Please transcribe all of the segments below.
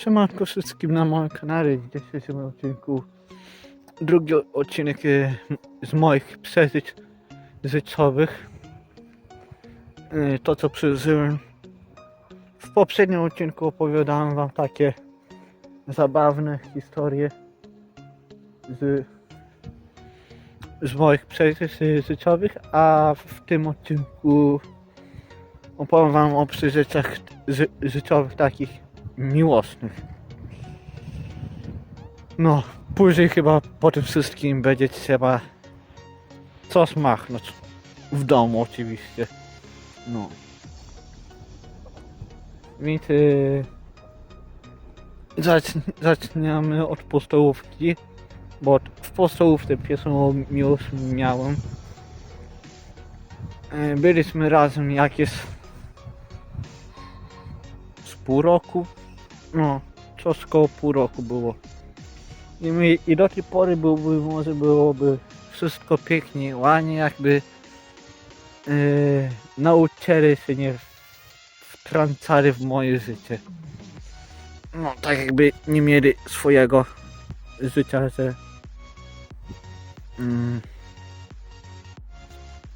Siemanko wszystkim na moim kanale. W dzisiejszym odcinku drugi odcinek e, z moich przeżyć życiowych. E, To co przeżyłem. W poprzednim odcinku opowiadałem wam takie zabawne historie z, z moich przeżyć e, życiowych, a w tym odcinku opowiem wam o przeżyciach ży, życiowych takich miłosnych. No, później chyba po tym wszystkim będzie trzeba coś machnąć. W domu oczywiście. No. Więc yy, zacz, zaczniemy od podstawówki, bo w podstawówce pierwszą miłość miałem. Yy, byliśmy razem jakieś z pół roku. No, coś koło pół roku było. I, my, I do tej pory byłby, może byłoby wszystko pięknie, ładnie, jakby yy, nauczyli się nie wtrącali w moje życie. No, tak jakby nie mieli swojego życia, że... Mm,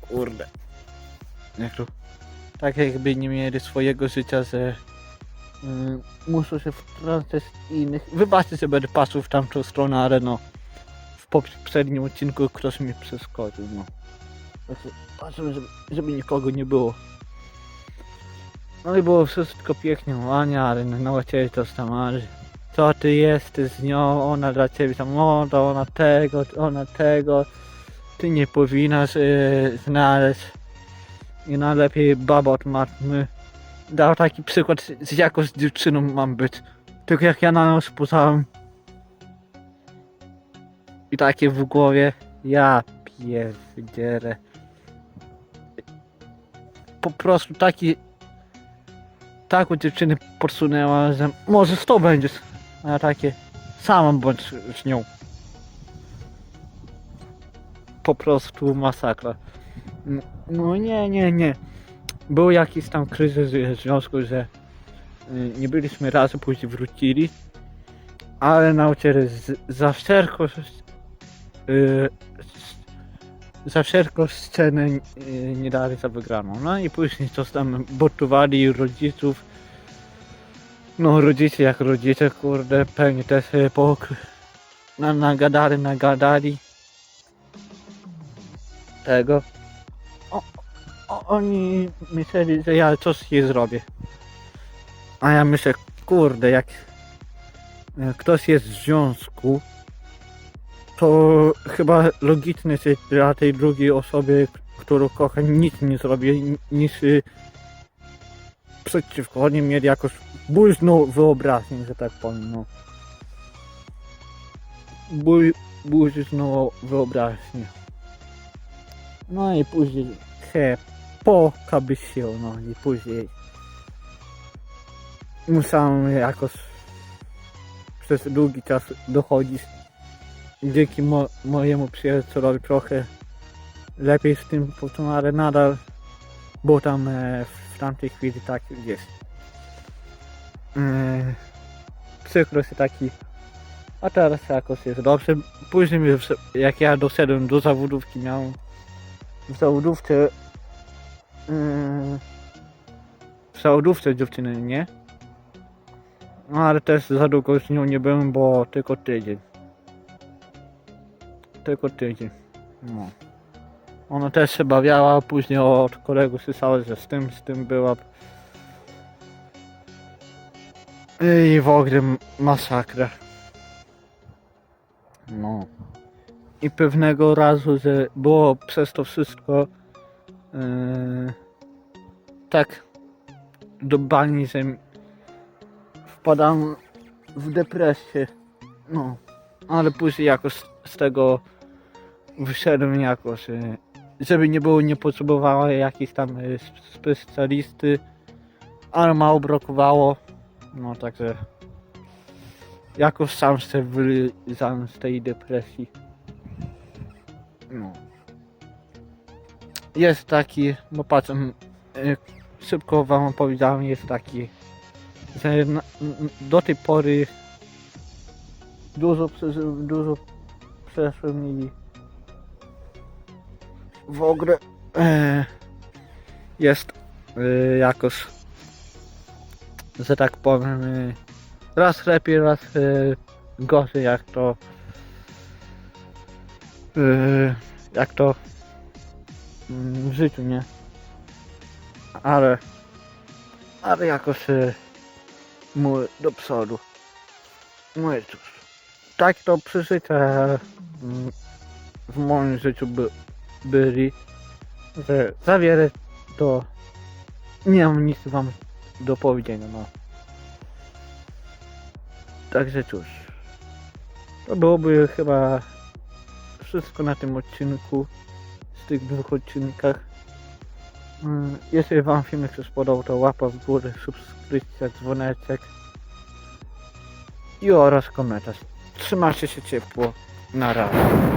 kurde. Jak to? Tak jakby nie mieli swojego życia, że Mm, muszę się wtrącać innych. Wybaczcie, że będę w tamtą stronę, ale no w poprzednim odcinku ktoś mi przeskoczył, no. Znaczy, patrzę, żeby, żeby nikogo nie było. No i było wszystko pięknie, ładnie, ale no, nauczyciel to tam marzy. Co ty jesteś z nią, ona dla ciebie tam młoda, ona tego, ona tego. Ty nie powinnaś yy, znaleźć. I najlepiej baba od matmy dał taki przykład, z jaką z dziewczyną mam być. Tylko jak ja na nią spojrzałem i takie w głowie, ja pierdzielę. Po prostu taki taką dziewczynę podsunęła, że może z to będziesz. A ja takie, sama bądź z nią. Po prostu masakra. No, no nie, nie, nie był jakiś tam kryzys w związku, że y, nie byliśmy razem, później wrócili, ale nauczyciele z- za wszelką y, za wszelką scenę y, nie dali za wygraną. No i później to tam botowali rodziców. No rodzice jak rodzice, kurde, pewnie też sobie po, na, nagadali, nagadali tego. O, oni myśleli, że ja coś jej zrobię. A ja myślę, kurde, jak, jak ktoś jest w związku, to chyba logiczne, że dla tej drugiej osoby, którą kocha, nic nie zrobię, niż y, przeciwko. Oni mieli jakoś buźną wyobraźnię, że tak powiem. No. Bój, buźną wyobraźnię. No i później he, pokaby się, no i później musiałem jakoś przez długi czas dochodzić. Dzięki mo mojemu przyjacielowi trochę lepiej z tym poczułem, ale nadal było tam e, w tamtej chwili tak gdzieś. E, przykro się taki, a teraz jakoś jest dobrze. Później jak ja doszedłem do zawodówki miałem w zawodówce w zawodówce dziewczyny nie? No ale też za długo z nią nie byłem, bo tylko tydzień. Tylko tydzień. No. Ona też się bawiała, później od kolegów słyszała, że z tym, z tym była. I w ogóle masakra no. I pewnego razu, że było przez to wszystko tak do bani, że wpadam w depresję. No, ale później jakoś z tego wyszedłem jakoś, yy, żeby nie było, nie potrzebowała jakiejś tam yy, specjalisty, ale mało brakowało. No także jakoś sam się wylizałem z tej depresji. No. Jest taki, bo patrzę, y, szybko wam opowiedziałem, jest taki że do tej pory dużo, dużo przeszłem i w ogóle e, jest e, jakoś, że tak powiem, e, raz lepiej, raz gorzej, jak to jak to w życiu, nie? Ale ale jakoś e, mój do przodu. No i cóż, tak to przeżycia mm, w moim życiu by, byli, że za wiele to nie mam nic wam do powiedzenia, no. Także cóż, to byłoby chyba wszystko na tym odcinku, z tych dwóch odcinkach. Mm, Jeśli wam filmik się spodobał, to łapa w górę, subskrypcja, dzwoneczek i oraz komentarz. Trzymajcie się ciepło. Na razie.